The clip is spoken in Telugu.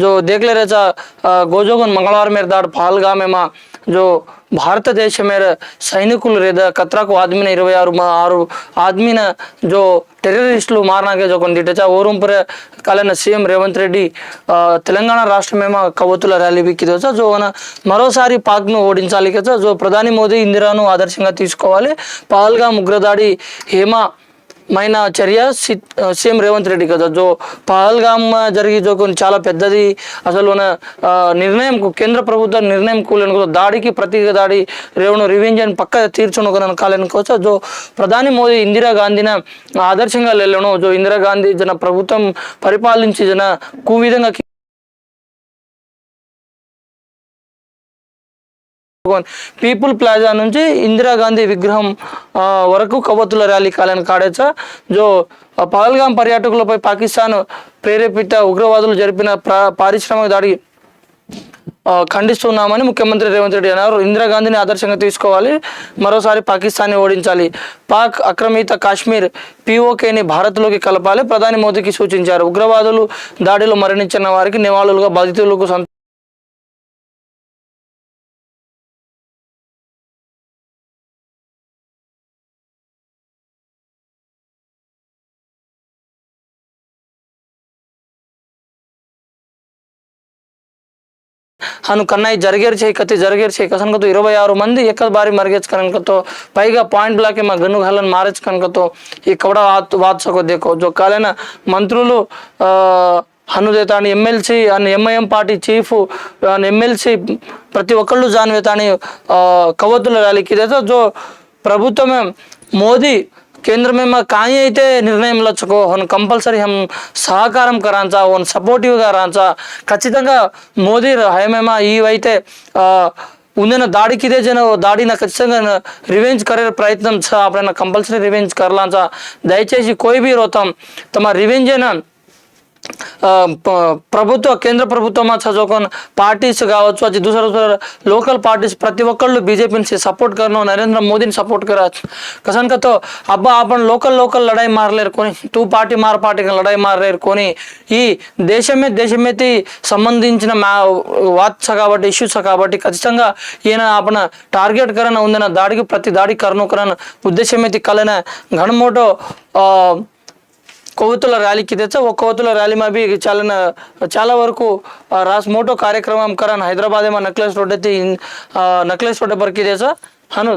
जो देख ले रहे था अ, गोजोगन मंगलवार मेरे दाड़ पहलगाम में माँ जो భారతదేశ మేర సైనికులు లేదా కత్రాకు ఆద్మిన ఇరవై ఆరు మా ఆరు ఆద్మిన జో టెర్రరిస్టులు మారనాకే జో కొన్ని డిటచా ఓరంపుర కాలైన సీఎం రేవంత్ రెడ్డి ఆ, తెలంగాణ రాష్ట్రమేమో కవ్వొత్తుల ర్యాలీ విక్కిదోచా జో మన మరోసారి పాక్ను ఓడించాలి కదా జో ప్రధాని మోదీ ఇందిరాను ఆదర్శంగా తీసుకోవాలి పాల్గా ఉగ్రదాడి హేమ మైన చర్య సీఎం రేవంత్ రెడ్డి కదా. జో పహల్గామ్ జరిగి జో కొన్ని చాలా పెద్దది అసలు నిర్ణయం కేంద్ర ప్రభుత్వ నిర్ణయం కూలను దాడికి ప్రతి దాడి రేవణు రివెంజ్ అని పక్క తీర్చును కాలని కోసం జో ప్రధాని మోదీ ఇందిరా గాంధీన ఆదర్శంగా వెళ్ళను జో ఇందిరా గాంధీ జన ప్రభుత్వం పరిపాలించి జన కు విధంగా పీపుల్ ప్లాజా నుంచి ఇందిరాగాంధీ విగ్రహం వరకు కవ్వొత్తుల ర్యాలీ కాలని కాడేచా. జో పహల్గాం పర్యాటకులపై పాకిస్తాన్ ప్రేరేపిత ఉగ్రవాదులు జరిపిన పారిశ్రామిక దాడి ఖండిస్తున్నామని ముఖ్యమంత్రి రేవంత్ రెడ్డి అన్నారు. ఇందిరాగాంధీని ఆదర్శంగా తీసుకోవాలి. మరోసారి పాకిస్తాన్ని ఓడించాలి. పాక్ ఆక్రమిత కాశ్మీర్ పీఓకేని భారత్లోకి కలపాలి. ప్రధాని మోదీకి సూచించారు. ఉగ్రవాదులు దాడిలో మరణించిన వారికి నివాళులుగా బాధితులకు హను కన్నయ్య జరిగేరు చేయి కత్తి జరిగేరు చేయి కసనకతో ఇరవై ఆరు మంది ఎక్క బారి మరిగేచ్చు కనుకతో పైగా పాయింట్ బ్లాక్ మా గన్ను ఘాలను మారచ్చు కనుకతో ఈ కవడ వాత్సకో దేకో జో కాలైన మంత్రులు ఆ, హను ఎమ్మెల్సీ అని ఎంఐఎం పార్టీ చీఫ్ అని ఎమ్మెల్సీ ప్రతి ఒక్కళ్ళు జాన్వేతాని కవతుల ర్యాలీకి. జో ప్రభుత్వమే మోదీ केंद्र में मैं काही అయితే నిర్ణయం లచ్చుకో హన్ కంపల్సరీ హం సహకారం కరాంచా వన్ సపోర్టివ్గా రాంచా ఖచ్చితంగా మోదీ హయమేమా ఇవైతే ఆ, ఉందిన దాడికి ఇదే జన దాడిన ఖచ్చితంగా రివెంజ్ కరే ప్రయత్నం చ అప్పుడైనా కంపల్సరీ రివెంజ్ కరలాంచా దయచేసి కోయి బీ రోతాం తమ రివెంజ్ అయినా ఆ, ప- ప్రభుత్వ కేంద్ర ప్రభుత్వం చదువుకొని పార్టీస్ కావచ్చు అది దూసర లోకల్ పార్టీస్ ప్రతి ఒక్కళ్ళు బీజేపీని సపోర్ట్ కరను నరేంద్ర మోదీని సపోర్ట్ కర కసన్కతో అబ్బా ఆపన్ లోకల్ లోకల్ లడాయి మారలేరు కొని టూ పార్టీ మార పార్టీగా లడాయి మారలేరు కొని ఈ దేశమే దేశమేతి సంబంధించిన మా వాచ్ కాబట్టి ఇష్యూస్ కాబట్టి ఖచ్చితంగా ఈయన ఆపన టార్గెట్ కరణ ఉందన్న దాడికి ప్రతి దాడికి కరను కరణ ఉద్దేశమైతే కలన ఘనమోటో కొవ్వొత్తుల ర్యాలీకి తెచ్చా. ఒక కొవ్వొత్తుల ర్యాలీ మా బి చాలా చాలా వరకు రాస్ మోటో కార్యక్రమం కరన్ హైదరాబాద్ ఏమో నక్లెస్ రోడ్ అయితే నక్లెస్ రోడ్ బర్కి తెచ్చా? హను